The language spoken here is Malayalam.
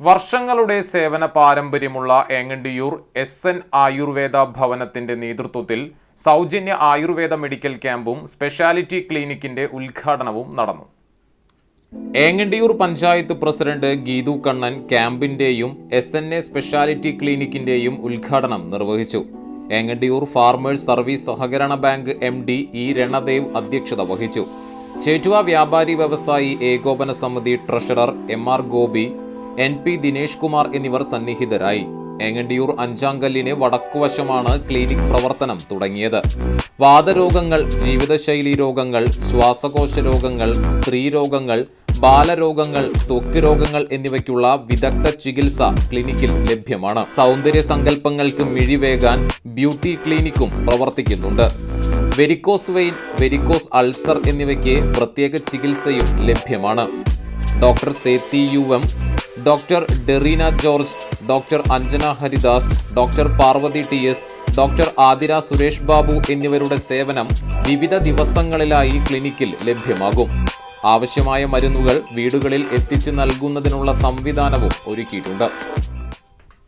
വർഷങ്ങളുടെ സേവന പാരമ്പര്യമുള്ള ഏങ്ങണ്ടിയൂർ എസ് എൻ ആയുർവേദ ഭവനത്തിന്റെ നേതൃത്വത്തിൽ സൗജന്യ ആയുർവേദ മെഡിക്കൽ ക്യാമ്പും സ്പെഷ്യാലിറ്റി ക്ലിനിക്കിന്റെ ഉദ്ഘാടനവും നടന്നു. ഏങ്ങണ്ടിയൂർ പഞ്ചായത്ത് പ്രസിഡന്റ് ഗീതു കണ്ണൻ ക്യാമ്പിന്റെയും എസ് എൻ എ സ്പെഷ്യാലിറ്റി ക്ലിനിക്കിന്റെയും ഉദ്ഘാടനം നിർവഹിച്ചു. ഏങ്ങണ്ടിയൂർ ഫാർമേഴ്സ് സർവീസ് സഹകരണ bank M D E Ranadev അധ്യക്ഷത വഹിച്ചു. ചേറ്റുവ വ്യാപാരി വ്യവസായി ഏകോപന സമിതി treasurer M R Gopi N P Dinesh Kumar എന്നിവർ സന്നിഹിതരായി. എങ്ങണ്ടിയൂർ അഞ്ചാങ്കല്ലിന് വടക്കുവശമാണ് ക്ലിനിക് പ്രവർത്തനം തുടങ്ങിയത്. വാതരോഗങ്ങൾ ജീവിതശൈലി രോഗങ്ങൾ ശ്വാസകോശ രോഗങ്ങൾ സ്ത്രീരോഗങ്ങൾ ബാലരോഗങ്ങൾ ത്വക്ക് രോഗങ്ങൾ എന്നിവയ്ക്കുള്ള വിദഗ്ധ ചികിത്സ ക്ലിനിക്കിൽ ലഭ്യമാണ്. സൗന്ദര്യ സങ്കല്പങ്ങൾക്ക് മിഴിവേകാൻ ബ്യൂട്ടി ക്ലിനിക്കും പ്രവർത്തിക്കുന്നുണ്ട്. വെരിക്കോസ് വെയിൻ വെരിക്കോസ് അൾസർ എന്നിവയ്ക്ക് പ്രത്യേക ചികിത്സയും ലഭ്യമാണ്. Doctor Sethi U M doctor Dereena George doctor Anjana Haridas doctor Parvathy T S doctor Athira Suresh Babu എന്നിവരുടെ സേവനം വിവിധ ദിവസങ്ങളിലായി ക്ലിനിക്കിൽ ലഭ്യമാകും. ആവശ്യമായ മരുന്നുകൾ വീടുകളിൽ എത്തിച്ചു നൽകുന്നതിനുള്ള സംവിധാനവും ഒരുക്കിയിട്ടുണ്ട്.